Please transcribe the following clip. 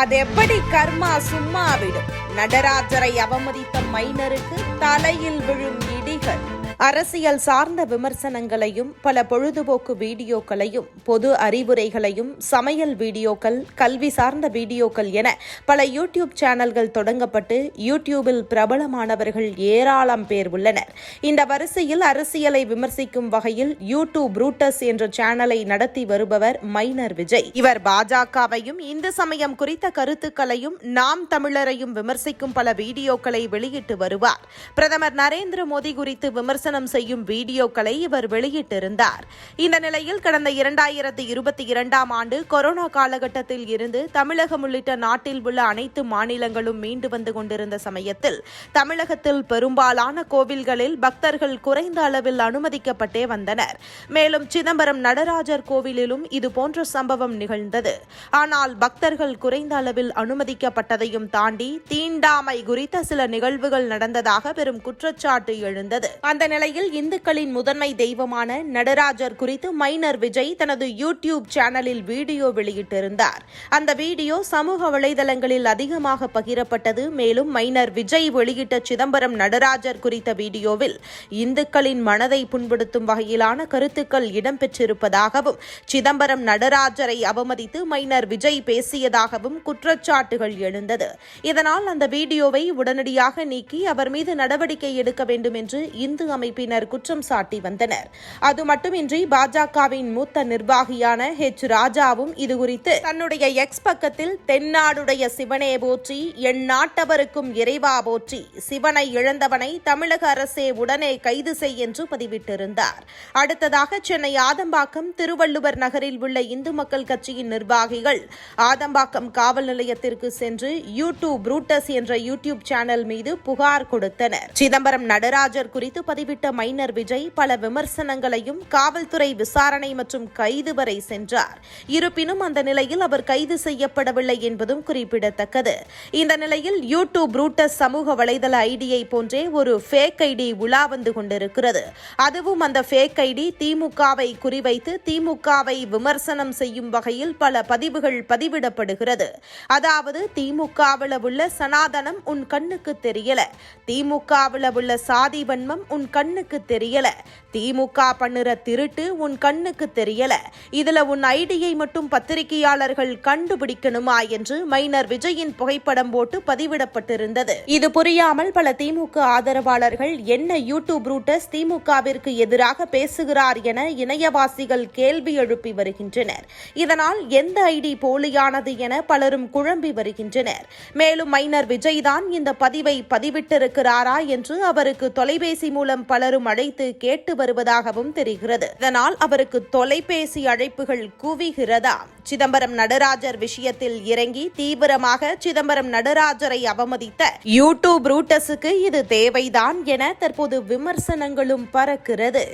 அது எப்படி கர்மா சும்மா விடும்? நடராஜரை அவமதித்த மைனருக்கு தலையில் விழும் செய்திகள். அரசியல் சார்ந்த விமர்சனங்களையும் பல பொழுதுபோக்கு வீடியோக்களையும் பொது அறிவுரைகளையும் சமையல் வீடியோக்கள் கல்வி சார்ந்த வீடியோக்கள் என பல யூடியூப் சேனல்கள் தொடங்கப்பட்டு யூடியூபில் பிரபலமானவர்கள் ஏராளம் பேர் உள்ளனர். இந்த வரிசையில் அரசியலை விமர்சிக்கும் வகையில் யூடியூப் ரூட்டஸ் என்ற சேனலை நடத்தி வருபவர் மைனர் விஜய். இவர் பாஜகவையும் இந்து சமயம் குறித்த கருத்துக்களையும் நாம் தமிழரையும் விமர்சிக்கும் பல வீடியோக்களை வெளியிட்டு வருவார். பிரதமர் நரேந்திர மோடி குறித்து விமர்சனம் செய்யும் வீடியோக்களை இவர் வெளியிட்டிருந்தார். இந்த நிலையில் கடந்த இரண்டாயிரத்தி இருபத்தி இரண்டாம் ஆண்டு கொரோனா காலகட்டத்தில் இருந்து தமிழகம் உள்ளிட்ட நாட்டில் உள்ள அனைத்து மாநிலங்களும் மீண்டு வந்து கொண்டிருந்த சமயத்தில் தமிழகத்தில் பெரும்பாலான கோவில்களில் பக்தர்கள் குறைந்த அளவில் அனுமதிக்கப்பட்டே வந்தனர். மேலும் சிதம்பரம் நடராஜர் கோவிலிலும் இதுபோன்ற சம்பவம் நிகழ்ந்தது. ஆனால் பக்தர்கள் குறைந்த அளவில் அனுமதிக்கப்பட்டதையும் தாண்டி தீண்டாமை குறித்த சில நிகழ்வுகள் நடந்ததாக பெரும் குற்றச்சாட்டு எழுந்தது அந்த நிலையில் இந்துக்களின் முதன்மை தெய்வமான நடராஜர் குறித்து மைனர் விஜய் தனது யூடியூப் சேனலில் வீடியோ வெளியிட்டிருந்தார். அந்த வீடியோ சமூக வலைதளங்களில் அதிகமாக பகிரப்பட்டது. மேலும் மைனர் விஜய் வெளியிட்ட சிதம்பரம் நடராஜர் குறித்த வீடியோவில் இந்துக்களின் மனதை புண்படுத்தும் வகையிலான கருத்துக்கள் இடம்பெற்றிருப்பதாகவும் சிதம்பரம் நடராஜரை அவமதித்து மைனர் விஜய் பேசியதாகவும் குற்றச்சாட்டுகள் எழுந்தது. இதனால் அந்த வீடியோவை உடனடியாக நீக்கி அவர் மீது நடவடிக்கை எடுக்க வேண்டும் என்று இந்து அமைப்பினர் குற்றம் சாட்டி வந்தனர். அது மட்டுமின்றி பாஜகவின் மூத்த நிர்வாகியான ஹெச் ராஜாவும் இதுகுறித்து தன்னுடைய எக்ஸ் பக்கத்தில் தென்னாடுடைய சிவனே போற்றி என் நாட்டவருக்கும் இறைவா போற்றி சிவனை இழந்தவனை தமிழக அரசே உடனே கைது செய் என்று பதிவிட்டிருந்தார். அடுத்ததாக சென்னை ஆதம்பாக்கம் திருவள்ளுவர் நகரில் உள்ள இந்து மக்கள் கட்சியின் நிர்வாகிகள் ஆதம்பாக்கம் காவல் நிலையத்திற்கு சென்று யூடியூப் ரூட்டஸ் என்ற யூடியூப் சேனல் மீது புகார் கொடுத்தனர். சிதம்பரம் நடராஜர் குறித்து பதிவிட்ட மைனர் விஜய் பல விமர்சனங்களையும் காவல்துறை விசாரணை மற்றும் கைது வரை சென்றார். இருப்பினும் அந்த நிலையில் அவர் கைது செய்யப்படவில்லை என்பதும் குறிப்பிடத்தக்கது. இந்த நிலையில் யூடியூப் ரூட்டஸ் சமூக வலைதள ஐடியை போன்றே ஒரு ஃபேக் ஐடி உலா வந்து கொண்டிருக்கிறது. அதுவும் அந்த ஃபேக் ஐடி திமுகவை குறிவைத்து திமுகவை விமர்சனம் செய்யும் வகையில் பல பதிவுகள் பதிவிடப்படுகிறது. அதாவது திமுகவில் உள்ள சனாதனம் உன் கண்ணுக்கு தெரியல. திமுகவில் உள்ள சாதி வன்மம் உன் கண்ணுக்கு தெரியல. திமுக பண்ணுற திருட்டு உன் கண்ணுக்கு தெரியல. இதுல உன் ஐடியை மட்டும் பத்திரிகையாளர்கள் கண்டுபிடிக்கணுமா என்று மைனர் விஜயின் புகைப்படம் போட்டு பதிவிடப்பட்டிருந்தது. இது புரியாமல் பல திமுக ஆதரவாளர்கள் என்ன யூடியூப் ரூட்டஸ் திமுகவிற்கு எதிராக பேசுகிறார் என இணையவாசிகள் கேள்வி எழுப்பி வருகின்றனர். இதனால் எந்த ஐடி போலியானது என பலரும் குழம்பி வருகின்றனர். மேலும் மைனர் விஜய் தான் இந்த பதிவை பதிவிட்டிருக்கிறாரா என்று அவருக்கு தொலைபேசி மூலம் பலரும் அழைத்து கேட்டு வருவதாகவும் தெரிகிறது. இதனால் அவருக்கு தொலைபேசி அழைப்புகள் குவிகிறதா? சிதம்பரம் நடராஜர் விஷயத்தில் இறங்கி தீவிரமாக சிதம்பரம் நடராஜரை அவமதித்த யூடியூப் ரூட்டஸுக்கு இது தேவைதான் என தற்போது விமர்சனங்களும் பறக்கிறது